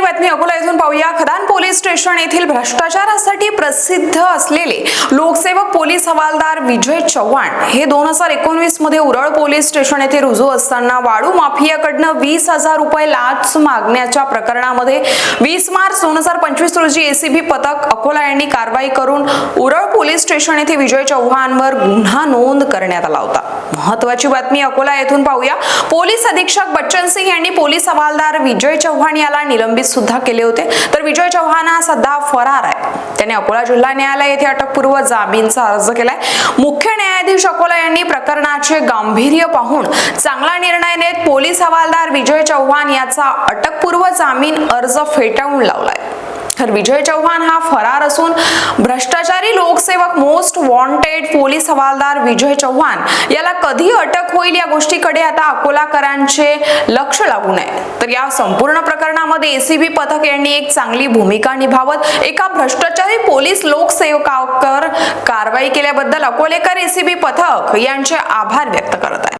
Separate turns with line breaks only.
महत्वाची बातमी अकोला येथून पाहूया. खदान पोलीस स्टेशन येथील भ्रष्टाचारासाठी प्रसिद्ध असलेले लोकसेवक पोलीस हवालदार विजय चव्हाण हे दोन हजार एकोणवीसमध्ये उरळ पोलीस स्टेशन येथे रुजू असताना वाळू माफियाकडनं वीस हजार रुपये लाच मागण्याच्या प्रकरणामध्ये वीस मार्च दोन हजार पंचवीस रोजी एसीबी पथक अकोला यांनी कारवाई करून उरळ पोलीस स्टेशन येथे विजय चव्हाणवर गुन्हा नोंद करण्यात आला होता. महत्वाची बातमी अकोला येथून पाहूया. पोलीस अधीक्षक बच्चन सिंग यांनी पोलीस हवालदार विजय चव्हाण याला निलंबित सुद्धा केले होते. तर विजय चव्हाण हा सध्या फरार आहे. त्याने अकोला जिल्हा न्यायालय येथे अटकपूर्व जामीनचा अर्ज केलाय. मुख्य न्यायाधीश अकोला यांनी प्रकरणाचे गांभीर्य पाहून चांगला निर्णय नेत पोलीस हवालदार विजय चव्हाण याचा अटकपूर्व जामीन अर्ज फेटाळून लावलाय. तर विजय चव्हाण हा फरार असून भ्रष्टाचारी लोकसेवक मोस्ट वॉन्टेड पोलीस हवालदार विजय चव्हाण याला कधी अटक होईल या गोष्टीकडे आता अकोलाकरांचे लक्ष लागू नये. तर या संपूर्ण प्रकरणामध्ये एसीबी पथक यांनी एक चांगली भूमिका निभावत एका भ्रष्टाचारी पोलीस लोकसेवकावर कारवाई केल्याबद्दल अकोलेकर एसीबी पथक यांचे आभार व्यक्त करत आहे